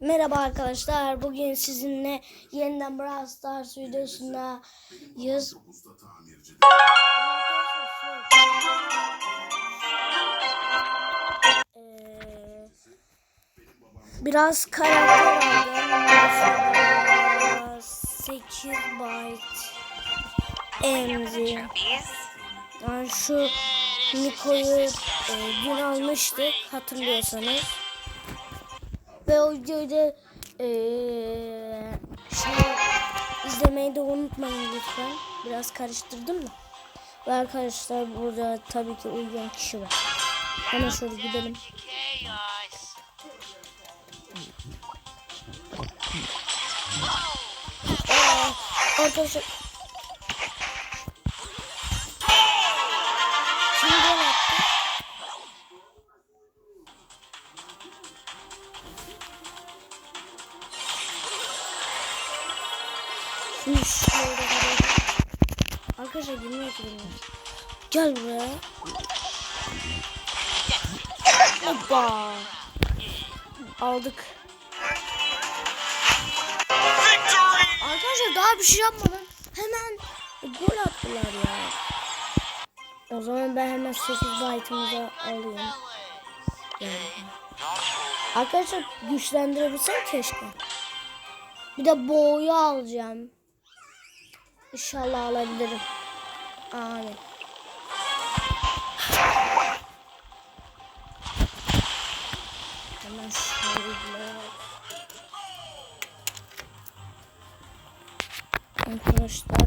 Merhaba arkadaşlar. Bugün sizinle yeniden Brawl Stars videosunda yüz Ee, biraz karakter aldım. Mesela 8 byte emzi. Yani şu Niko'yu e, dün almıştık hatırlıyorsanız. Ve o videoyu da şey, izlemeyi de unutmayın lütfen. Biraz karıştırdım mı? Ve arkadaşlar burada tabii ki uyuyan kişi var. Hemen şöyle gidelim. Arkadaşlar. Gidelim. Arkadaşlar yemin ediyorum. Gel buraya. Hoppa. Aldık. Arkadaşlar daha bir şey yapmadan hemen gol attılar ya. O zaman ben hemen 8 byte'ımıza alayım. Arkadaşlar güçlendirebilsem keşke. Bir de boğuyu alacağım. İnşallah alabilirim. Amin. Hemen şöyle. Arkadaşlar.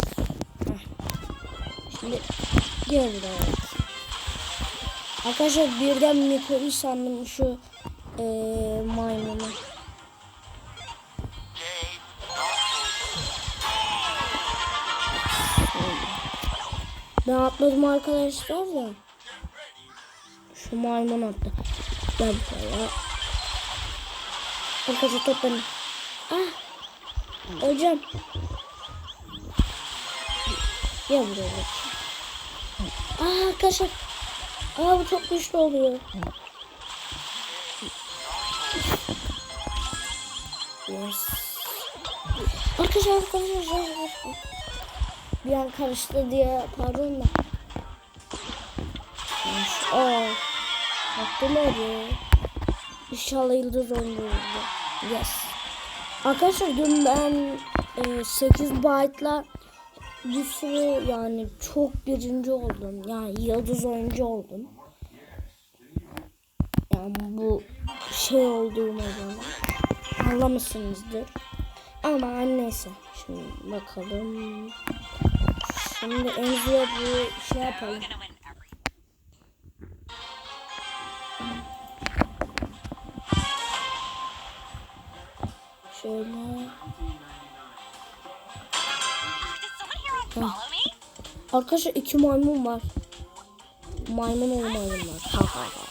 Şimdi gel buraya. Arkadaşlar birden Miko'yu sandım şu eee maymunu. Ben atladım arkadaşlar da. Şu maymun attı. Gel buraya. Arkadaşlar toplanın. Ah. Hocam. Gel buraya. bak. Aa arkadaşlar. Aa bu çok güçlü oluyor. Yes. Arkadaşlar arkadaşlar. arkadaşlar. Bir an karıştı diye pardon da. Aa. Baktım hadi. İnşallah yıldız oynuyordu. Yes. Arkadaşlar dün ben e, 8 byte'la bir sürü yani çok birinci oldum. Yani yıldız oyuncu oldum. Yani bu şey olduğuma göre anlamışsınızdır. Ama neyse. Şimdi bakalım. Şimdi Enzi'ye bir şey yapalım. Şöyle. Me? Arkadaşlar iki maymun var. Maymun oğlu maymun var. Ha ha ha.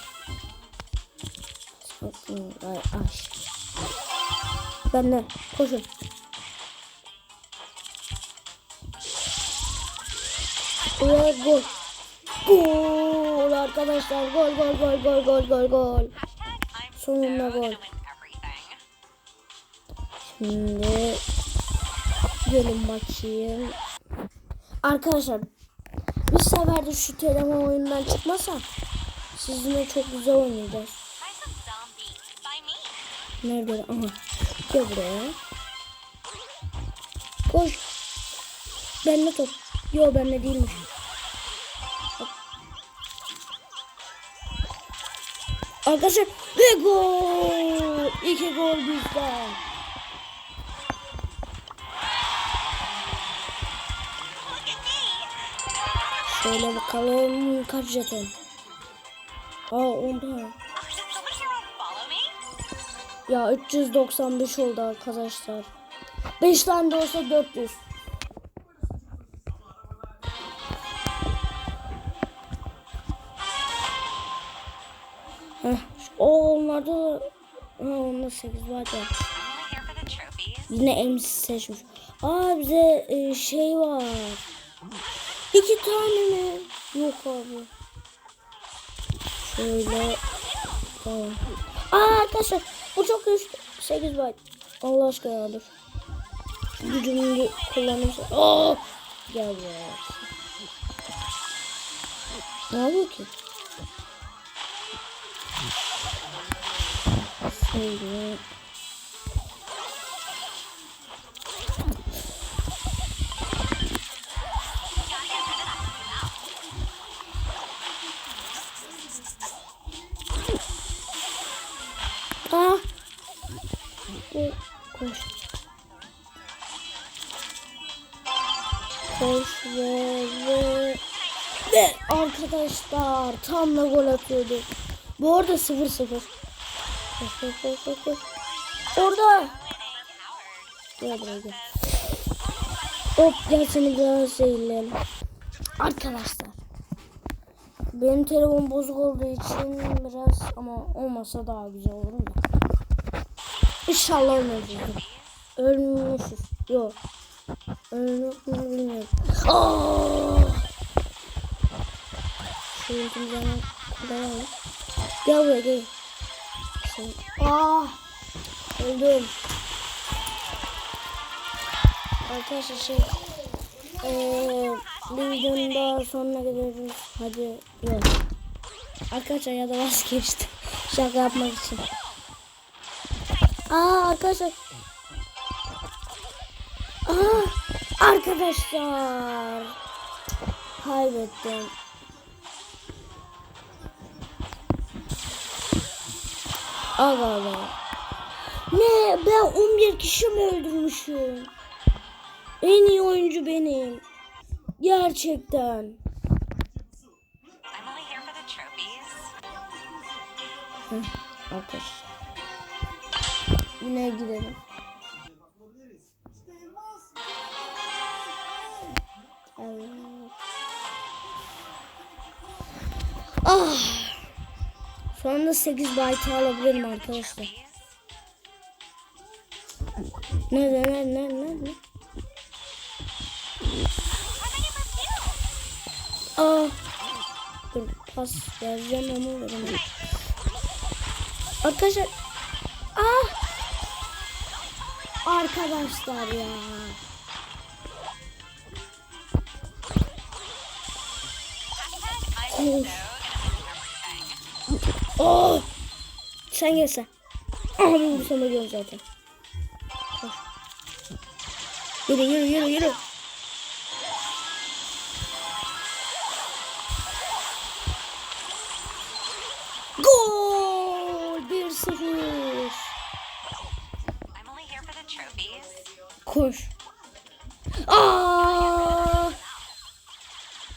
Ben de koşun. Ve gol. Gol arkadaşlar gol gol gol gol gol gol gol. Sonunda gol. Şimdi gelin bakayım. Arkadaşlar bir sefer de şu telefon oyundan çıkmasa sizinle çok güzel oynayacağız. Nerede? Aha. Gel buraya. Koş. Bende top. Yo bende değilmiş. Arkadaşlar ve gol. İki gol bizden. Şöyle bakalım kaç jeton. Aa 10 tane. Did someone here on follow me? Ya 395 oldu arkadaşlar. 5 tane de olsa 400. o onlarda da ha, onda 8 var da. Yine MC seçmiş. Aa bize e, şey var. İki tane mi? Yok abi. Şöyle. Tamam. Aa arkadaşlar bu çok güçlü. 8 byte. Allah aşkına dur. Gücümü kullanırsa. Aa! Gel buraya. Ne oluyor ki? Şöyle. Aa! Koş. Koş. Ve arkadaşlar tam da gol atıyordu. Bu arada 0-0. Koş koş koş koş koş. Orada. Gel buraya gel. Hop gel seni biraz zehirleyelim. Arkadaşlar. Benim telefon bozuk olduğu için biraz ama olmasa daha güzel olur da. İnşallah ölmeyeceğiz. Ölmüşüz. Yok. Ölmüş mü bilmiyorum. Aa! Şu. Gel buraya gel. Sen... Aa! Öldüm. Arkadaşlar şey eee bir videonun daha sonuna geliriz. Hadi yok. Arkadaşlar ya da vazgeçtim. Şaka yapmak için. Aa arkadaşlar. Aa arkadaşlar. Kaybettim. Aga aga. Ne ben 11 kişi mi öldürmüşüm? En iyi oyuncu benim. Gerçekten. Arkadaşlar. Yine gidelim. Evet. Ah. Şu anda 8 byte alabilirim arkadaşlar. Trophies. Ne ne ne ne ne ne? Aa. Dur pas vereceğim ama veremem. Arkadaşlar. Ah. Arkadaşlar ya. Of. Oh. Sen gelse. Abi vursam ölüyorum zaten. Koş. Yürü yürü yürü yürü. Gol! 1-0. I'm only here for the trophies. Koş. Aa!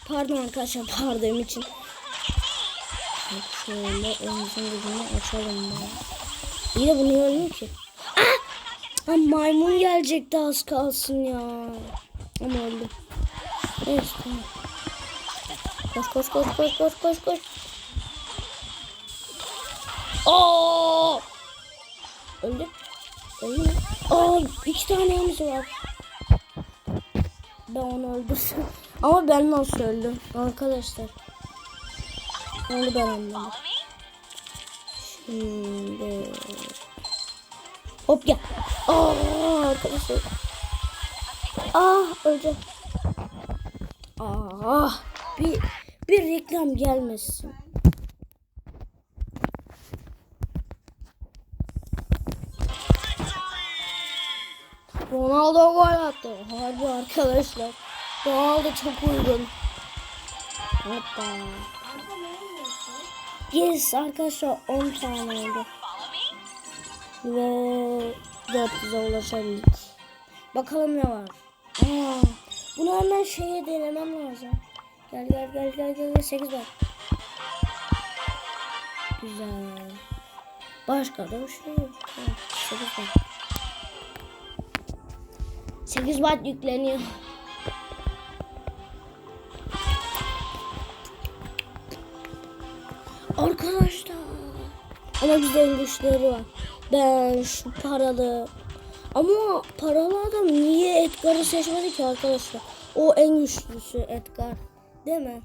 Pardon arkadaşlar pardon için. Bak şöyle omuzun gücünü açalım ben. İyi de bunu ölmüyor ki. Ah! Ha, maymun gelecekti az kalsın ya. Ama öldü. Evet tamam. Koş koş koş koş koş koş koş. Aa! Öldü. Öldü mü? Aa iki tane yanısı var. Ben onu öldürdüm. Ama ben nasıl öldüm arkadaşlar. Onu ben me? Şimdi... Hop gel. Aa arkadaşlar. Ah öleceğim. Ah bir bir reklam gelmesin. Ronaldo gol attı. Harbi arkadaşlar. Ronaldo çok uygun. Hoppa. Yes arkadaşlar 10 tane oldu. Ve 400'e ulaşabildik. Bakalım ne var. Aa, bunu hemen şeye denemem lazım. Gel gel gel gel gel. gel. 8 var. Güzel. Başka da bir şey yok. Evet, 8 var. 8 watt yükleniyor. Arkadaşlar. Ama güzel güçleri var. Ben şu paralı. Ama paralı adam niye Edgar'ı seçmedi ki arkadaşlar? O en güçlüsü Edgar. Değil mi?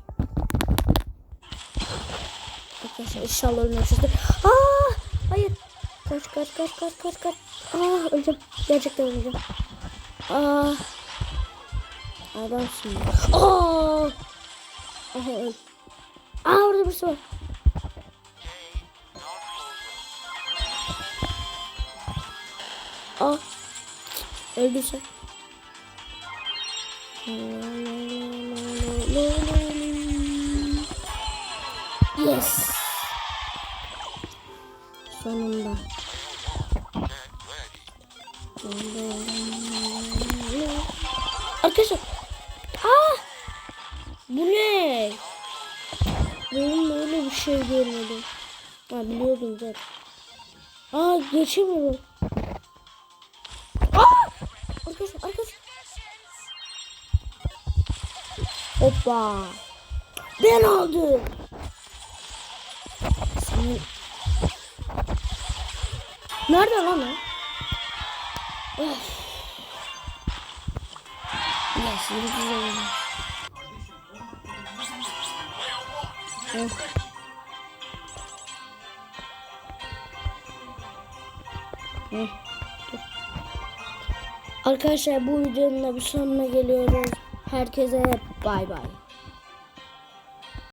Arkadaşlar inşallah ölmemişizdir. Aa, hayır. Kaç kaç kaç kaç kaç kaç. Aa öleceğim. Gerçekten öleceğim. Aa. Adamsın. Aa. Aha öl. Aa orada birisi var. Aa. Öldü sen. Yes. Sonunda. Arkadaşlar. Aa! Bu ne? Benim öyle bir şey görmedim. Ha biliyordum zaten. Aa geçemiyorum. Arkadaşlar arkadaşlar. Hoppa. Ben aldım. Senin... Nerede lan o? Of. Yes, oyunu. Of. Hı, dur. Arkadaşlar bu videonun da bir sonuna geliyoruz. Herkese bay bay.